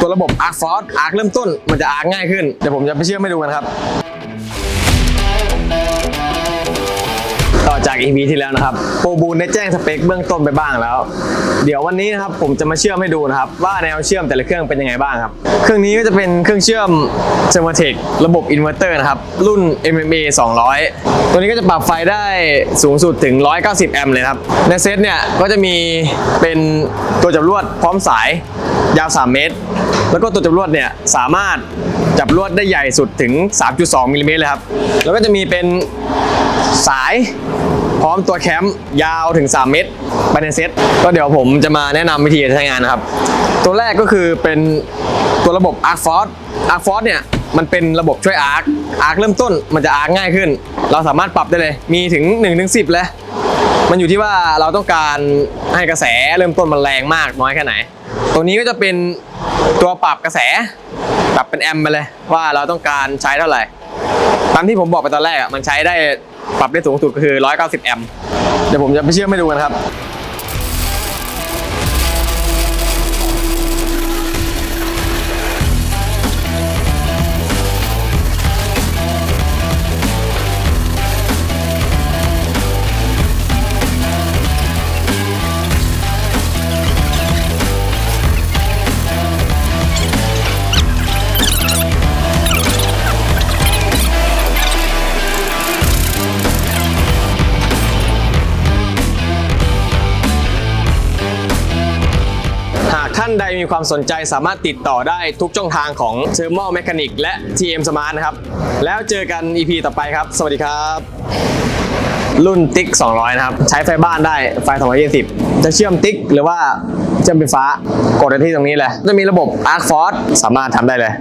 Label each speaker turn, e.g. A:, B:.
A: ตัวระบบ Arc Force Arc เริ่มต้นมันจะ Arc ง่ายขึ้นเดี๋ยวผมจะไปเชื่อมให้ดูกันครับ ต่อจาก EP ที่แล้วนะครับโปรบูนได้แจ้งสเปคเบื้องต้นไปบ้างแล้ว เดี๋ยววันนี้นะครับผมจะมาเชื่อมให้ดูนะครับ ว่าแนวเชื่อมแต่ละเครื่องเป็นยังไงบ้างครับ เครื่องนี้ก็จะเป็นเครื่องเชื่อม s e m a t e c ระบบอินเวอร์เตอร์นะครับ รุ่น MMA 200 ตัวนี้ก็จะปรับไฟได้สูงสุดถึง 190 แอมป์เลยครับ ในเซตเนี่ยก็จะมีเป็นตัวจับลวดพร้อมสาย ยาว 3 เมตร แล้วก็ตัวจับลวดเนี่ยสามารถจับลวดได้ใหญ่สุดถึง 3.2มิลลิเมตรเลยครับ แล้วก็จะมีเป็นสายพร้อมตัวแคมป์ยาวถึง 3 เมตรไปในเซ็ตก็เดี๋ยวผมจะมาแนะนำวิธีใช้งานนะครับ ตัวแรกก็คือเป็นตัวระบบ Arc Force Arc Force เนี่ยมันเป็นระบบช่วย Arc Arc เริ่มต้นมันจะ Arc ง่ายขึ้น เราสามารถปรับได้เลย มีถึง1-10 เลย มันอยู่ที่ว่าเราต้องการให้กระแสเริ่มต้นมันแรงมากน้อยแค่ไหน ตัวนี้ก็จะเป็นตัวปรับกระแส ปรับเป็นแอมป์ไปเลยว่าเราต้องการใช้เท่าไหร่ ตามที่ผมบอกไปตอนแรกอะมันใช้ได้ปรับได้สูงสุดก็คือ 190 แอมป์เดี๋ยวผมจะไปเชื่อมให้ดูกันครับ ท่านใดมีความสนใจสามารถติดต่อได้ทุกช่องทางของ Thermal Mechanic และ TM Smart นะครับ แล้วเจอกัน EP ต่อไปครับ สวัสดีครับ รุ่นติ๊ก 200 นะครับ ใช้ไฟบ้านได้ไฟ 220 จะเชื่อมติ๊กหรือว่าเชื่อมไฟฟ้ากดได้ที่ตรงนี้เลย จะมีระบบ Arc Force สามารถทำได้เลย